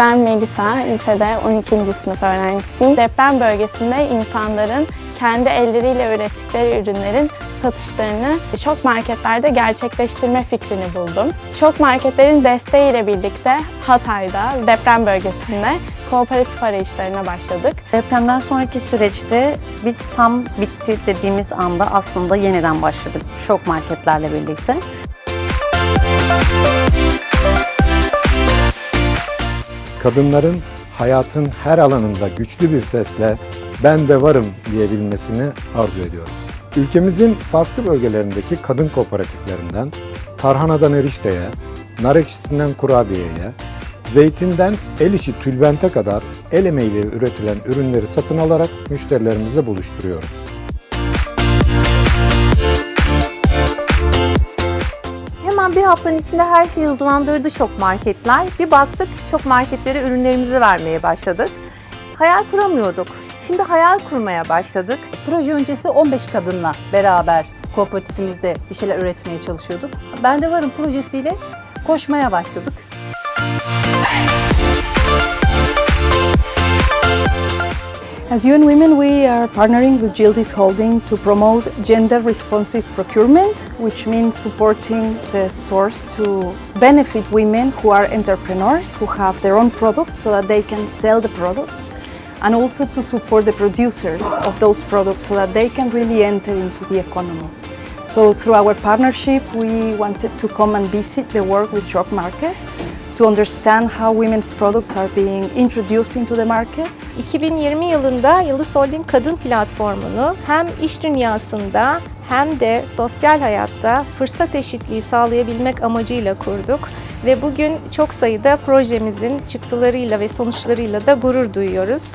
Ben Melisa, lisede 12. sınıf öğrencisiyim. Deprem bölgesinde insanların kendi elleriyle ürettikleri ürünlerin satışlarını şok marketlerde gerçekleştirme fikrini buldum. Şok marketlerin desteğiyle birlikte Hatay'da, deprem bölgesinde kooperatif arayışlarına başladık. Depremden sonraki süreçte biz tam bitti dediğimiz anda aslında yeniden başladık şok marketlerle birlikte. Kadınların hayatın her alanında güçlü bir sesle ben de varım diyebilmesini arzu ediyoruz. Ülkemizin farklı bölgelerindeki kadın kooperatiflerinden tarhanadan erişteye, nar ekşisinden kurabiyeye, zeytinden el işi tülbente kadar el emeğiyle üretilen ürünleri satın alarak müşterilerimizle buluşturuyoruz. Haftanın içinde her şeyi hızlandırdı şok marketler. Bir baktık şok marketlere ürünlerimizi vermeye başladık. Hayal kuramıyorduk. Şimdi hayal kurmaya başladık. Proje öncesi 15 kadınla beraber kooperatifimizde bir şeyler üretmeye çalışıyorduk. Ben de varım projesiyle koşmaya başladık. As UN Women, we are partnering with Gildis Holding to promote gender responsive procurement, which means supporting the stores to benefit women who are entrepreneurs, who have their own products so that they can sell the products, and also to support the producers of those products so that they can really enter into the economy. So, through our partnership, we wanted to come and visit the work with Shock Market to understand how women's products are being introduced into the market 2020 yılında Yıldız Holding Kadın Platformu'nu hem iş dünyasında hem de sosyal hayatta fırsat eşitliği sağlayabilmek amacıyla kurduk ve bugün çok sayıda projemizin çıktılarıyla ve sonuçlarıyla da gurur duyuyoruz.